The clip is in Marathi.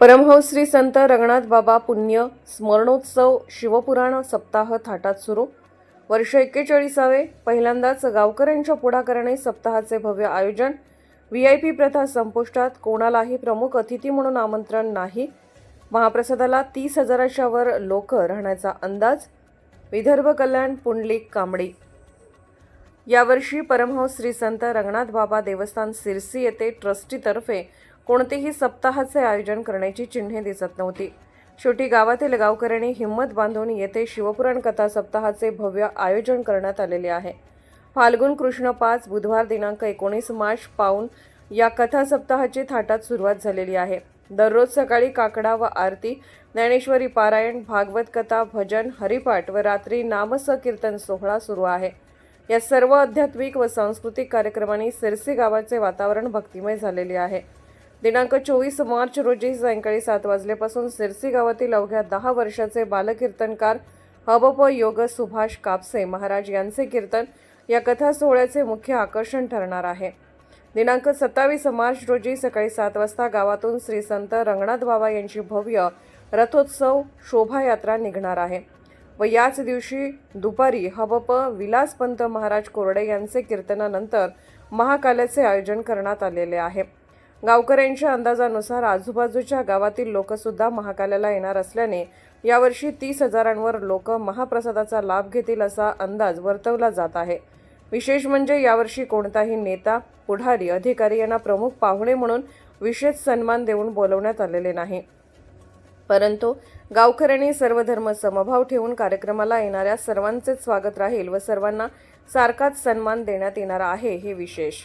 परमहंस श्री संत रंगनाथ बाबा पुण्य स्मरणोत्सव शिवपुराण सप्ताह थाटात सुरू. वर्ष एक्केचाळीसावे पहिल्यांदाच गावकऱ्यांच्या पुढाकाराने सप्ताहाचे भव्य आयोजन. व्ही आय पी प्रथा संपुष्टात कोणालाही प्रमुख अतिथी म्हणून आमंत्रण नाही. महाप्रसादाला तीस हजाराच्या वर लोक राहण्याचा अंदाज. विदर्भ कल्याण पुंडलिक कांबडी यावर्षी परमहंस श्री संत रंगनाथ बाबा देवस्थान सिरसी येथे ट्रस्टीतर्फे कोणतेही सप्ताहाचे आयोजन करण्याची चिन्हे दिसत नव्हती. शेवटी गावातील गावकऱ्यांनी हिंमत बांधून येथे शिवपुराण कथा सप्ताहाचे भव्य आयोजन करण्यात आलेले आहे. फाल्गुन कृष्ण पाच बुधवार दिनांक एकोणीस मार्च पाऊन या कथा सप्ताहाची थाटात सुरुवात झालेली आहे. दररोज सकाळी काकडा व आरती ज्ञानेश्वरी पारायण भागवत कथा भजन हरिपाठ व रात्री नामसकीर्तन सोहळा सुरू आहे. या सर्व आध्यात्मिक व सांस्कृतिक कार्यक्रमांनी सिरसी गावाचे वातावरण भक्तिमय झालेले आहे. दिनांक चोवीस मार्च रोजी सायंकाळी सात वाजल्यापासून सिरसी गावातील अवघ्या दहा वर्षाचे बालकीर्तनकार हबप योग सुभाष कापसे महाराज यांचे कीर्तन या कथा सोहळ्याचे मुख्य आकर्षण ठरणार आहे. दिनांक सत्तावीस मार्च रोजी सकाळी सात वाजता गावातून श्री संत रंगनाथ बाबा यांची भव्य रथोत्सव शोभायात्रा निघणार आहे व याच दिवशी दुपारी हबप विलासपंत महाराज कोरडे यांचे कीर्तनानंतर महाकाल्याचे आयोजन करण्यात आलेले आहे. गावकऱ्यांच्या अंदाजानुसार आजूबाजूच्या गावातील लोकसुद्धा महाकाल्याला येणार असल्याने यावर्षी तीस हजारांवर लोक महाप्रसादाचा लाभ घेतील असा अंदाज वर्तवला जात आहे. विशेष म्हणजे यावर्षी कोणताही नेता पुढारी अधिकारी यांना प्रमुख पाहुणे म्हणून विशेष सन्मान देऊन बोलवण्यात आलेले नाही. परंतु गावकऱ्यांनी सर्व धर्म समभाव ठेवून कार्यक्रमाला येणाऱ्या सर्वांचेच स्वागत राहील व सर्वांना सारखाच सन्मान देण्यात येणार आहे हे विशेष.